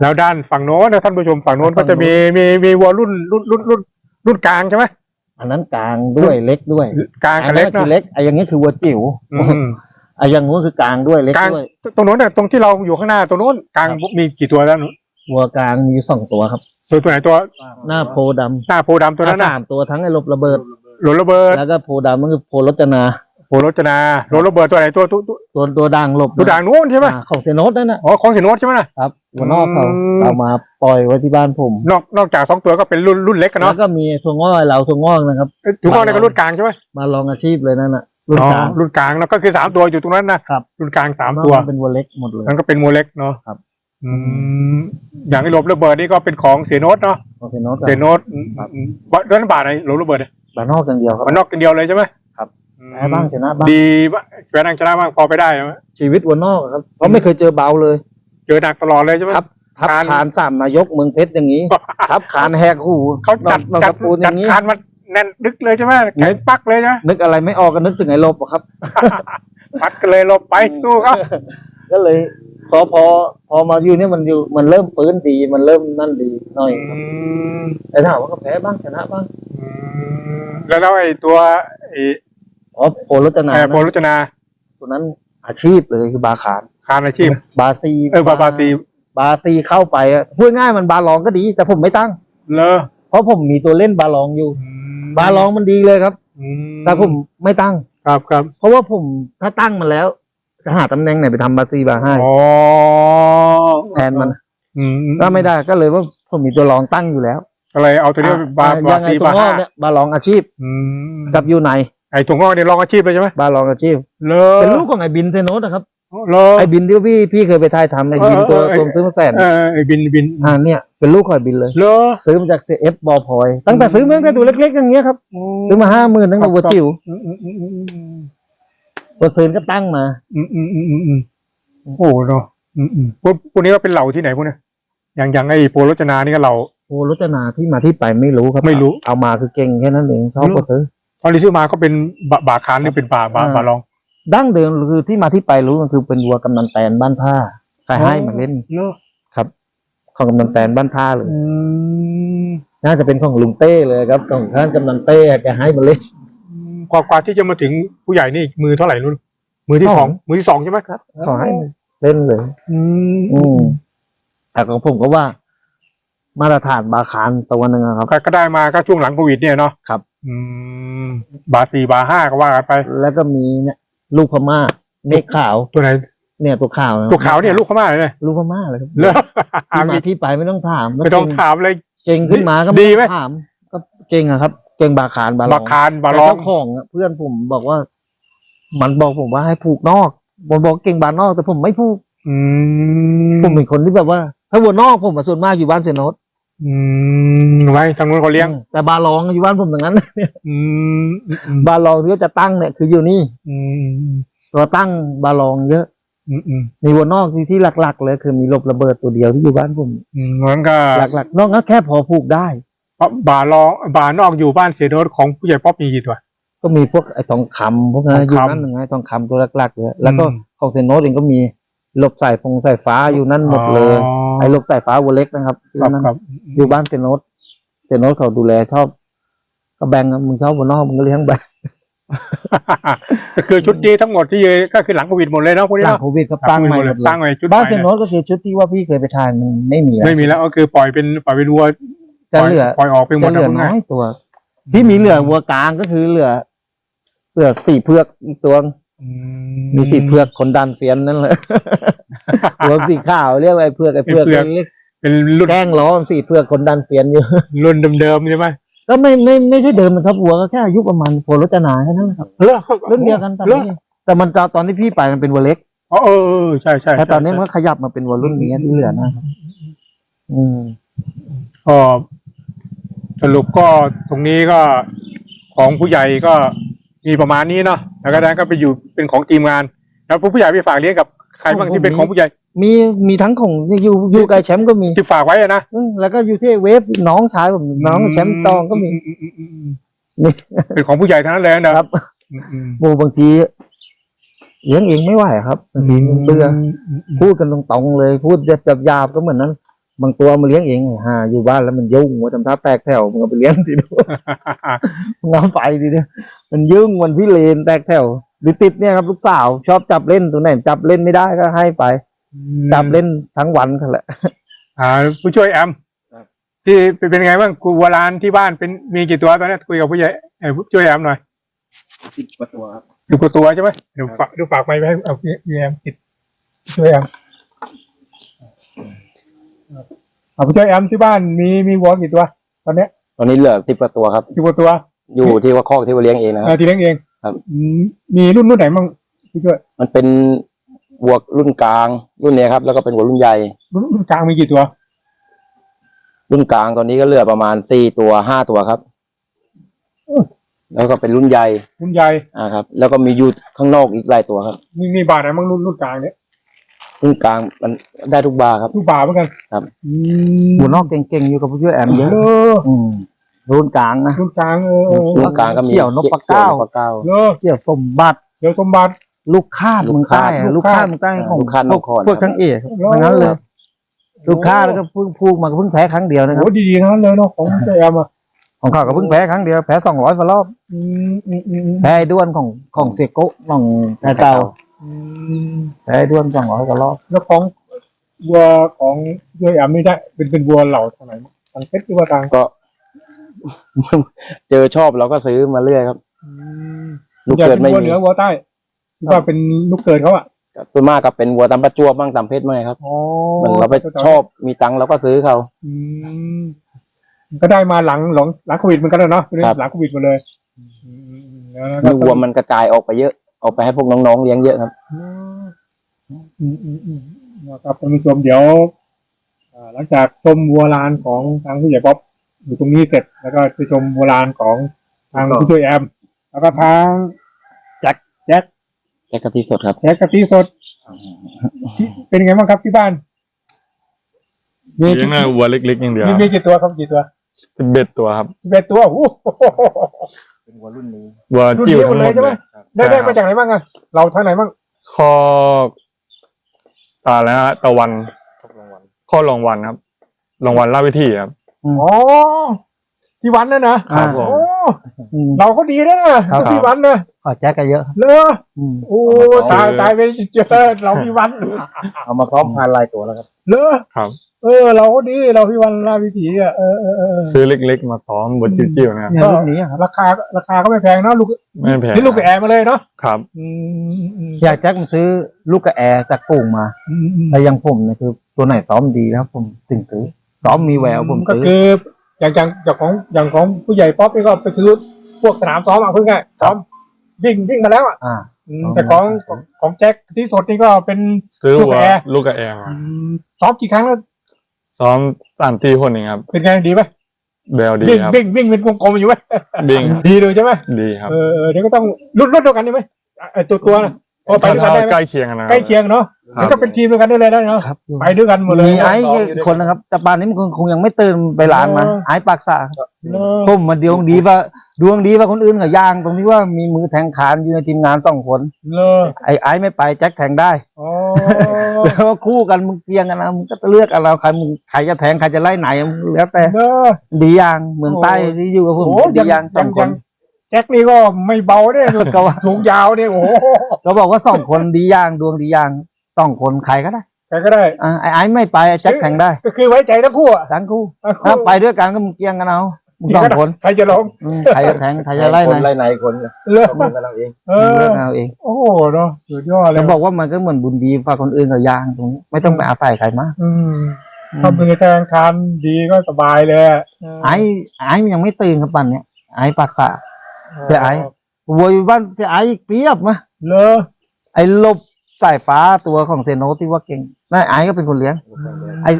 แล้วด้านฝั่งโน้นนะท่านผู้ชมฝั่งโน้นฝั่ก็งโน้นจะมีมีมีวัวรุ่นรุ่นรุ่นรุ่นรุ่นกลางใช่ไหมอันนั้นกลางด้วยเล็กด้วยกลางอักับนนั้เล็นกคือเนาะเล็กไอ้อย่างนี้คือวัวจิ๋วอืมไอ้อย่างนู้นคือกลางด้วยเล็กกลางด้วยตรงโน้นน่ะตรงที่เราอยู่ข้างหน้าตรงโน้นกลางครับมีกี่ตัวแล้วหนูวัวกลางมีอยู่สองตัวครับตัวตัวไหนตัวหน้าโพดำหน้าโพดำตัวนั้นน่ะสามตัวทั้งไอ้ลบระเบิดหลวระเบิดแล้วก็โพดำมันคือโพรจนาโพรจนาหลวระเบิดตัวไหนตัวตัวตัวตัวตัวด่างหลบตัวด่างนู้นใช่ไหมอ่าของเซโนสนั่นน่ะอ๋อของสินโนตใช่ไหมน่ะครับ หัวนอกเขาอืม เอามาปล่อยไว้ที่บ้านผมนอกนอกจากสองตัวก็เป็นรุ่นรุ่นเล็กกันแล้เนาะวก็มีถั่วงอกเราถั่วงอกนะครับถูกต้องในก็รุ่นกลางใช่ไหมมาลองอาชีพเลยนั่นน่ะรุ่นอ๋อกลาง รุ่นกลางเนาะก็คือสามตัวอยู่ตรงนั้นนะครับ รุ่นกลางสามตัว นเป็นวัวเล็กหมดเลยนั่นก็เป็นโมเล็กเนาะครับ อืมอย่างไอ้หลบระเบิดนี่ก็เป็นของเสียโนตเนาะของเซโนสเสียโนตอืมครับอืมบาทนั้นบาทไหนหลบระเบิดเนี่ยบ้านนอกอย่างเดียวครับ มันนอกกันเดียวเลยใช่ไหมครับ อืมแพ้บ้างชนะบ้างดีบ้างแพ้บ้างชนะบ้างพอไปได้ใช่ไหมชีวิตวัวนอกครับ เพราะไม่เคยเจอเบาเลยเจอหนักตลอดเลยใช่ไหมทับทับคานคานสามนายกเมืองเพชรอย่างนี้ ทับคานแหกหูเขาจัดนอกจัตะปูนอจัดย่างนี้คานมาแน่นดึกเลยใช่ไหมนึแข็งกปักเลยใช่ไหมนึกอะไรไม่ออกก็นึกถึงไอ้ลบอะครับพัดกันเลยหลบไปสู้เขาก็เลยพอพอพอมาอยู่เนี่ยมันอยู่มันเริ่มฟื้นดีมันเริ่มนั่นดีหน่อยครับอืมแต่ถามว่าก็แพ้บ้างชนะบ้างอืมแล้วแล้วไอ้ตัวไอ้อ๋อโพรจนาไอ้โพนะรจนาตัวนั้นอาชีพเลยคือบาขาน คานอาชีพ บาซีเออบาบาซีบาซีเข้าไปอะพูดง่ายมันบาลองก็ดี แต่ผมไม่ตั้ง เลอเพราะผมมีตัวเล่นบาลองอยู่ อืมบาลองมันดีเลยครับ อืแต่ผมไม่ตั้ง ครับครับเพราะว่าผมถ้าตั้งมันแล้ว จะหาตำแหน่งไหนไปทำบาซีบาให้อ๋อแทนมันอืมก็ไม่ได้ก็เลยว่าผมมีตัวรองตั้งอยู่แล้วก็เลยเอาตัวนี้บาอะบายังไงซีตัวบางอห้ากเนี่ยบาลองอาชีพอืมกับยูไนไอ้ถุงงอกนี่ลองอาชีพเลยใช่ไหมบาลองอาชีพ เลอเป็นลูกของไอ้บินเทโนสนะครับ เลอไอ้บินที่พี่พี่เคยไปถ่ายทำไอ้บินเออตัวเออเออตัวซื้อมาแสนเออไอ้บินบินอ่าเนี่ยเป็นลูกของไอ้บินเลยเลอซื้อมาจากเซฟบอลพอยตั้งแต่ซื้อมาตั้งแต่ตัวเล็กๆอย่างเงี้ยครับซื้อมาห้าหมื่นตั้งแต่วัวจิ๋วอืมอืมอืมอืมอืมตัวซื้อก็ตั้งมา อืมอืมอืมอืมอืมโอ้โหเนาะอืมอืมพวกพวกนี้ก็เป็นเหล่าที่ไหนพวกเนี้ยอย่างอย่างไอ้โปรรจนานี่ก็เหล่าโอ้รจนาที่มาที่ไปไม่รู้ครับไม่รู้เอามาคือเก่งแค่นั้นเองชอบรู้ก็ซื้อตอนที่ซื้อมาก็เป็นบาบาคานหรือเป็นบาบาบาลอง ดั้งเดิมคือที่มาที่ไปรู้ก็คือเป็นวัวกำนันแตนบ้านท่าใครให้มาเล่นเนาะของกำนันแตนบ้านท่าเลยอืมน่าจะเป็นของลุงเต้เลยครับของท่านกำนันเต้แกให้มาเล่นกว่ากว่าที่จะมาถึงผู้ใหญ่นี่มือเท่าไหร่นุ่นมือที่สสอองงมือที่สองใช่ไหมครับขอให้มาเล่นเลย อืมอืมแต่ของผมก็ว่า มาตรฐานบาคานตัวหนึ่งอะครับก็ก็ได้มาก็ช่วงหลังโควิดเนี่ยเนาะครับ อืมบาสี่บาห้าก็ว่ากันไป แล้วก็มีเนี่ย ลูกพม่าเมฆขาว ตัวไหน เนี่ยตัวขาวะตัวขาวเนี่ยลูกเขามากเลยลูกพม่าเลยครับเลิกที่มาที่ไปไม่ต้องถามไม่ต้องถามเลย เก่งขึ้นมาก็ดีไม่ไหม ต้องถาม ก็เก่งอะครับ เก่งบาขานบาลบาองคานบาแต่ลองเจ้าของอะเพื่อนผมบอกว่า มันบอกผมว่าให้ผูกนอกผมบอกเก่งบานนอกแต่ผมไม่ผูก อืม ผมเป็นคนที่แบบว่า ถ้าวัวนอกผมมาส่วนมากอยู่บ้านเซโนต อืมไว้ทางนู้นเขาเลี้ยง แต่บาลองอยู่บ้านผมอย่างนั้น อืมอืมอืมบาลองที่เขาจะตั้งเนี่ยคืออยู่นี่ อืมตัวตั้งบาลองเยอะ อืมอืมมีวัวนอกที่ที่หลัก ๆ เลยคือมีลบระเบิดตัวเดียวที่อยู่บ้านผมอืมงั้นก็หลักๆ นอกนั้นแค่พอผูกได้บาลองบานอกอยู่บ้านเสียโดนของผู้ใหญ่ป๊อปมีกี่ตัว ก็มีพวกไอ้ทองคำพวกนั้นทองคำอยู่นั่นหนึ่งไงทองคำตัวหลักๆเลยแล้วก็อืมของเซโนตเองก็มี หลบสายฟงสายฟ้าอยู่นั่นหมดเลย ไอ้หลบสายฟ้าวัวเล็กนะครับอยู่ครับนั่นครับอยู่บ้านเซโนตเซโนตเขาดูแลชอบ ก็แบ่งอะมึงชอบวัวนอกมึงก็เลี้ยงไปก็คือชุดนี้ทั้งหมดที่ก็คือหลังโควิดหมดเลยเนาะพวกนี้หลังเนาะโควิดครับสร้างใหม่หมดเลสร้างยใหม่ชุดบ้านใหม่เซโนตก็คือชุดที่ว่าพี่เคยไปถ่ายมันไม่มีแล้วไม่มีแล้วก็คือปล่อยเป็นปล่อยเป็นวัวจะเหลือปล่อยออกไปหมจะดเหลือแล้วน้อยตัว ที่มีเหลือวัวกลางก็คือเหลือ เหลือสี่เพือกอีกตัวอื มีสี่เพือกคนดันเฟียนนั่นแหละรวมสีขาวเรียกว่าไอ้เพือกไอ้เพือกเล็กเป็นรุ่นๆแกล้งล้อสี่เพือกคนดันเฟียนอยู่ รุ่นเดิมๆใช่ไหมก็ไม่ไม่ไม่ใช่เดิมนะครับวัวก็แค่อายุประมาณโพลจนาแค่นั้นนะครับเลิกรุ่นเดียวกันตอนเลิกนี้แต่มันตอนที่พี่ไปมันเป็นวัวเล็กอ๋อเออเออใช่ใช่แต่ตอนนี้ใช่มันก็ขยับมาเป็นวัวรุ่นนี้ที่เหลือนะครับอืมก็สรุปก็ตรงนี้ก็ของผู้ใหญ่ก็ มีประมาณนี้เนาะแล้วก็นั้นก็ไปอยู่เป็นของทีมงาน แล้วผู้ใหญ่ไปฝากเลี้ยงกับใครบ้างที่เป็นของผู้ใหญ่มีมีทั้งของอยู่อยู่ไกลแชมป์ก็มีที่ฝากไว้อะนะอืมแล้วก็อยู่ที่เวฟน้องชายผมน้องแชมป์ตองก็มีอือืมอืมอืมนี่เป็นของผู้ใหญ่ทั้งนั้นเลยนะครับอืมอืมโมบางทีเลี้ยงเองไม่ไหวครับบางทีมันเบื่อมมพูดกันตรงๆเลย พูดแบบหยาบๆก็เหมือนนั้น บางตัวเอามาเลี้ยงเองหาอยู่บ้านแล้วมันยุ่งว่าทำท่าแปลกแถวมึงเอาไปเลี้ยงสิดูมึงเอาไปดิเนี่ยมันยุ่งมันพิเรนแตกแถวหรือติดเนี่ยครับลูกสาว ชอบจับเล่นตัวไหนจับเล่นไม่ได้ก็ให้ไปจับเล่นทั้งวันกันแหละอ่า ผู้ช่วยแอมที่เป็นไงบ้างกูวัวลานที่บ้านเป็นมีกี่ตัวตอนนี้คุยกับผู้ใหญ่เอ่อผู้ช่วยแอมหน่อยสิบกว่าตัวครับสิบกว่าตัวใช่ไหมเดี๋ยวฝากเดี๋ยวฝากไปให้เอาพี่พี่แอมติดผู้ช่วยแอม เอาผู้ช่วยแอมที่บ้านมีมีวัวกี่ตัวตอนเนี้ยตอนนี้เหลือสิบกว่าตัวครับสิบกว่าตัว อยู่ที่ว่าคอกที่ว่าเลี้ยงเองนะคเอรัอบ ที่เลี้ยงเองครับ อืมมีรุ่นรุ่นไหนบ้างผู้ช่วยมันเป็นวัวรุ่นกลาง รุ่นเนี้ยครับ แล้วก็เป็นวัวรุ่นใหญ่ รุ่นรุ่นกลางมีกี่ตัว รุ่นกลางตอนนี้ก็เหลือประมาณสี่ตัวห้าตัวครับแล้วก็เป็นรุ่นใหญ่รุ่นใหญ่อ่าครับ แล้วก็มีอยู่ข้างนอกอีกหลายตัวครับ มีมีบาทไหนบ้างรุ่นรุ่นกลางเนี้ย รุ่นกลางมันได้ทุกบาร์ครับทุกบาทเหมือนกันครับ อืมหัวนอกเก่งๆอยู่กับผู้ช่วยแอมเยอะเลออืมรุ่นกลางนะรุ่นกลางเออเออเอรุ่อนกลางก็มีเขียวนพเก้า ขียวนพเก้าเลอเกี่ยวสมบัติเดี๋ยวสมบัติ ลูกคาดลูเมึกงใต้คาดอะลูกคาดเมึงใต้ของลูกคาดพวกนครพวกทั้งเอกทั้งนั้นเลย ลูกคาดแล้วก็เพิ่งพูกมาก็เพิ่งแพ้ครั้งเดียวนะครับโอ้ดีๆทั้งนั้นเลยเนาะของเจแอมอะของเขาก็เพิ่งแพ้ครั้งเดียวแพ้สองร้อยกว่ารอบอืมอืมอืมอืมแพ้ไอ้ด้วนของของเสียโกะของนายเตาอืม แพ้ไอ้ด้วนสองร้อยกว่ารอบแล้วของวัวของเจแอมนี่ได้ เป็นเป็นวัวเหล่าทางไหนมั้งทางเพชรหรือว่าทางก็ เจอชอบเราก็ซื้อมาเรื่อยครับอืมลูกอยากเกิเป็ดนไม่วัวมีเหนือวัวใต้หรือว่าเป็นลูกเกิดเขาอะส่วนมากก็เป็นวัวตามประจวบบ้างตามเพชรบ้างครับอ๋อเหมือนเราไปชอบมีตังค์เราก็ซื้อเขา อืมก็ได้มาหลังหลังหลังโควิดเหมือนกันนะเนาะครับ หลังโควิดมาเลยอืมแล้วก็มีวัวมันกระจายออกไปเยอะ ออกไปให้พวกน้องๆเลี้ยงเยอะครับอืมอืมอืมอืมนะครับท่านผู้ชมเดี๋ยวอ่าหลังจากชมวัวลานของทางผู้ใหญ่ป๊อปอยู่ตรงนี้เสร็จแล้วก็ไปชมวัวลานของทางผู้ช่วยแอม แล้วก็ทางแจ็คแจ็คแค่กะทิสดครับ แจ็คกะทิสด เป็นไงบ้างครับที่บ้านมีเลี้ยงในวัวเล็กๆอย่างเดียวมีมีกี่ตัวครับกี่ตัวสิบเอ็ดตัวครับสิบเอ็ดตัวโอ้โห เป็นวัวรุ่นนี้วัวรุ่นจิ้วเดียวทั้งหเลมยดใช่ไหเลม ย ได้ได้ใช่ครับมาจากไหนบ้างอะเราทางไหนบ้างข้อตาแล้วฮะตะวัน ข้อรองวันครับรองวันราชวิธีครับ อ๋อที่วันนั่นนะครับผม โอ้อืม เราก็ดีนะครับที่วันนะขอแจ็คกันเยอะเลออืมโอ้ตายตายไปเจอเราพี่วันเอามาซ้อมพานลายตัวแล้วครับเลอครับ เออ เราก็ดีเราพี่วันราชวิถีอะเออเออเออซื้อเล็กๆมาซ้อมวัวจิ้วๆนะครับเนี่ยรุ่นนี้อะครับราคาราคาก็ไม่แพงเนาะลูกไม่แพงนี่ลูกกับแอร์มาเลยเนาะครับอืมอืมอืมอยากแจ็คมันซื้อลูกกระแอร์จากฝูงมาอืมอืมแต่อยังผมเนี่ยคือตัวไหนซ้อมดีแล้วผมถึงซื้อซ้อมมีแววผมก็ซื้อ คืออย่างอย่างอย่างของอย่างของผู้ใหญ่ป๊อปนี่ก็ไปซื้อพวกสนามซ้อมอะเพิ่งไงซ้อมวิ่งวิ่งมาแล้วอะอ่า อืมอ๋อแต่ของของของแจ็คที่สดนี่ก็เป็น ซื้อลูกวัวแอร์ลูกกับแอร์มา อืมซ้อมกี่ครั้งแล้ว ซ้อมสามที่คนเองครับเป็นไงดีไหมเบลดีวิ่งครับ วิ่งวิ่งเป็นวงกลมอยู่ไหมบิงดีเลยใช่ไหมดีครับเออเออเดี๋ยวก็ต้องรุ่นรุ่นเดียวกันได้ไหมไอตัวตัวนะพอไปด้วยกันได้ไหมใกล้เคียงกันนะใกล้เคียงเนาะครับ แล้วก็เป็นทีมเดียวกันได้เลยนะเนาะครับไปด้วยกันหมดเลยมีไอ้คนนะครับ แต่ป่านนี้มันคงคงยังไม่ตื่นไปร้านมาเออไอ้ปากสาเนอะผมมาดวงดีว่าดวงดีว่าคนอื่นกับย่าง ตรงที่ว่ามีมือแทงขานอยู่ในทีมงานสองคนเนอะไอ้ไอ้ไม่ไปแจ็คแทงได้ อ๋อ แล้วก็คู่กันมึงเกียงกันนะมึงก็เลือกกันเราใครมึงใครจะแทงใครจะไล่ไหนแล้วแต่เนอะดีอย่างเมืองใต้ที่อยู่กับผมโอ้ดียังอย่างสยัองงคยันงแจ็คนี่ก็ไม่เบาเนี่ยก็ว่า สูงยาวเนี่ยโอ้โหก็บอกว่าสองคนดีอย่างดวงดีอย่างสองคนใครก็ได้ใครก็ได้อ่าไอ้ไอ้ไม่ไปไอ้แจ็คแทงได้ ก็คือไว้ใจทั้งคู่อะทั้งคู่ทั้งคู่ถ้าไปด้วยกันก็มึงเกียงกันเอา มึงสองคนใครจะลงอืมใครจะแทงใครจะไล่คนไหนไล่ไหนคนเลิกมือกันเราเองเอมึงอเลือกเอาเอง โอ้โหเนาะสุดยอดเลจะยบอกว่ามันก็เหมือนบุญดีฝากคนอื่นกับยางตรงนี้ไม่ต้องไปอาศัยใครมากอืมถ้ามือแทงคานดีก็สบายเลยอะไอ้ไอ้มันยังไม่ตื่นครับปันเนี้ยไอ้ปากสาเสียไอ้โวยบ้านเสียไอ้เปรียบมาเลอไอ้ลบสายฟ้าตัวของเซโนที่ว่าเก่งนั่นไอ้ก็เป็นคนเลี้ยง ไอ้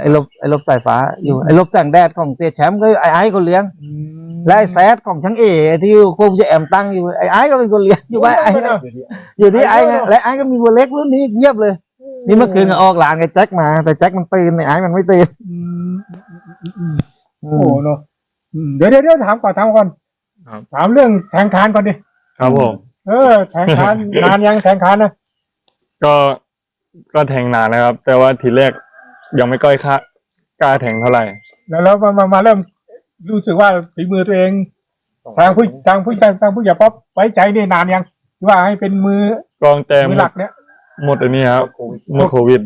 ไอ้ลบไอ้ลบสายฟ้าอยู่ไอ้ลบแสงแดดของเสียแชมป์ก็ไอ้ไอ้คนเลี้ยงอืมและไอ้แซดของช่างเอที่ควบจะแอมตั้งอยู่ไอ้ไอ้ก็เป็นคนเลี้ยงอยู่ไว้ไอ้โอ้ยอยู่ที่ไอ้ไงและไอ้ก็มีวัวเล็กรุ่นนี้เยียบเลย นี่เมื่อคืนก็ออกหลานไอ้แจ็คมา แต่แจ็คมันตื่นไอ้ไอ้มันไม่ตื่นอืมอืมอืโอ้มโหเนาะอืมเดี๋ยวเดี๋ยวเดี๋ยวถามก่อนถามก่อนครับถามเรื่องแทงคานก่อนดิครับผมเออแทงคานนานยังแทงคานนะก็ก็แทงนานนะครับ แต่ว่าทีแรก ยังไม่ค่อยค่ากล้าแทงเท่าไหร่ แล้วแล้วมามามาเริ่มรู้สึกว่าฝีมือตัวเอง ทางผู้ทางผู้ทางทางผู้ใหญ่ป๊อปไว้ใจนี่นานยังที่ว่าให้เป็นมือกองแต่มือหมหลัดกเนี่ยหมดอันนี้ครับหมดโควิด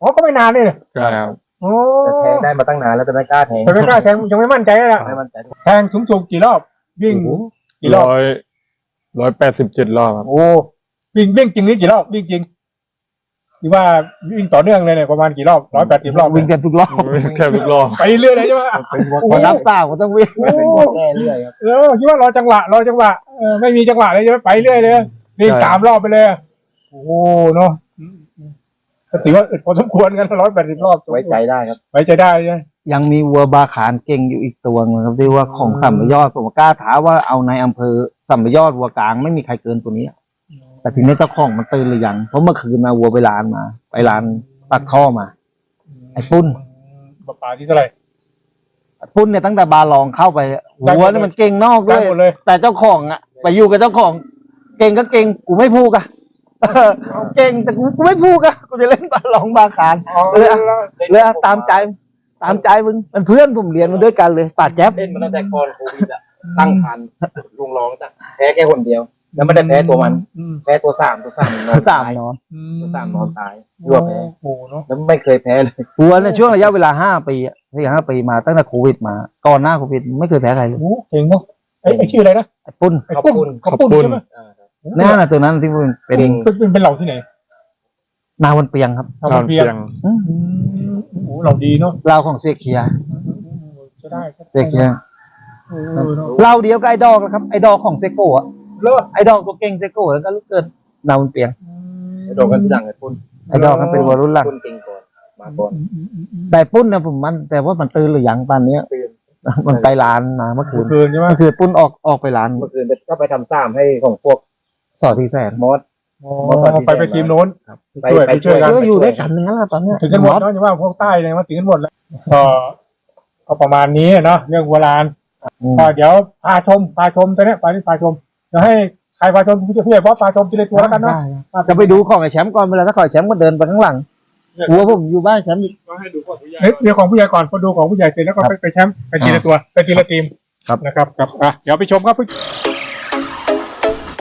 อ๋อก็ไม่นานเลยใช่ครับโอ้แต่แทงได้มาตั้งนานแล้วแต่ไม่กล้าแทงแต่ไม่กล้าแทงยังไม่มั่นใจเลยอะไม่มั่นใจแทงสูงสุดกี่รอบ วิ่งกี่รอบร้อยร้อยแปดสิบเจ็ดรอบครับโอ้วิ่งวิ่งจริงนี่กี่รอบวิ่งจริง ที่ว่าวิ่งต่อเนื่องเลยเนี่ยประมาณกี่รอบร้อยแปดสิบรอบวิ่งกันทุกรอบแค่ทุกรอบไปเรื่อยเลยใช่ไหมพอนับสาวก็ต้องวิ่งโอ้แก้เรื่อยครับเออคิดว่ารอจังหวะรอจังหวะเออไม่มีจังหวะเลยใช่ไหมไปเรื่อยเลยวิ่งสามรอบไปเลยอะโอ้เนาะก็ถือว่าอึดพอสมควรกันร้อยแปดสิบรอบไว้ใจได้ครับไว้ใจได้ใช่ไหมยังมีวัวบาขานเก่งอยู่อีกตัวนึงครับที่ว่าของสัมยอดผมกล้าท้าว่าเอาในอำเภอสัมยอดวัวกลางไม่มีใครเกินตัวนี้ แต่ทีนี้เจ้าของมันตื่นหรือยัง เพราะเมื่อคืนมาวัวไปร้านมา ไปร้านตักท่อมา ไอ้ปุ้นปลาที่เท่าไหร่ปุ้นเนี่ยตั้งแต่บาลองเข้าไปวัวเนี่ยมันเก่งนอกด้ได้วยหมดเลย แต่เจ้าของอะไปอยู่กับเจ้าของ เก่งก็เก่งกูไม่พูดอะเออเก่งแต่กูกูไม่พูดอะกูจะเล่นบาลองบาขานเลยอะเลยอะตามใจ ตามใจมึงเป็นเพื่อนผมเรียนมาด้วยกันเลยป่าแจ๊บ เล่นมาตั้งแต่ก่อนโควิดอะตั้งพันลุงร้องจ้ะแพ้แค่คนเดียว แล้วไม่ได้แพ้ตัวมันอืมแพ้ตัวสามตัวสามนอนสามตายนอนตัวสามนอนตายยั่วแพ้โอ้โหเนาะแล้วไม่เคยแพ้เลยวัวเนี่ยช่วงระยะเวลาห้าปีอะสี่ห้าปีมาตั้งแต่โควิดมา ก่อนหน้าโควิดไม่เคยแพ้ใครเลยโอ้โหเก่งเนาะไอ้ไอ้ชื่ออะไรนะไอ้ปุ้นไอ้ปุ้นขอบเขาปุ้นขอบคุณใช่ไหมอ่าครับนั่นน่ะตัวนั้นที่เป็นเป็นเป็นเป็นเป็นเหล่าที่ไหนนาวันเปียงครับทำนอนเพีเพียยงงอืมอืมโอ้โหเหล่าดีเนาะเราของเสียเคียจะได้ก็เสียเคียเออเนาะ เราเดียวกับไอ้ดอกนะครับไอ้ดอกของเซโก้อะ เลิศไอ้ดอกตัวเก่งเซโก้แล้วก็ลูกเกิดนาวันเปียงโดนกันที่หลังไอ้ปุ้นไอ้ดอกก็เป็นวัยรุ่นหลังปุ้นเก่งก่อนมาก่อนแต่ปุ้นนะผมมัน แต่ว่ามันตื่นหรือยังปานเนี้ยตื่นมันไปร้านมาเมื่อคืนคืนใช่ไหมเมื่อคืนปุ้นออกออกไปร้านเมื่อคืนไปก็ไปทำซ้ำให้ของพวกสอดที่แสนมอสอ๋อไปไปทีมโน้นไปช่วยไปไปช่วยกันก็อยู่ด้วยกันอย่างนั้นแหละตอนเนี้ยถึงกันหมดเนาะอย่าว่าพวกใต้เลยว่าถึงกันหมดแล้วก็ก็ประมาณนี้เนาะเรื่องโบราณอืมก็เดี๋ยวพาชมพาชมตัวเนี้ยพาที่พาชม เดี๋ยวให้ใครพาชมพี่พี่ใหญ่ป๊อปพาชมทีละตัวแล้วกันเนาะได้จะไปดูของไอ้แชมป์ก่อนเวลาถ้าขอไอ้แชมป์ก็เดินไปข้างหลังหัวผมอยู่บ้านแชมป์อีกเฮ้ยเดี๋ยวของผู้ใหญ่ก่อนพอดูของผู้ใหญ่เสร็จแล้วก็ไปไปแชมป์ไปทีละตัวไปทีละทีมครับนะครับครับอะเดี๋ยวไปชมครับ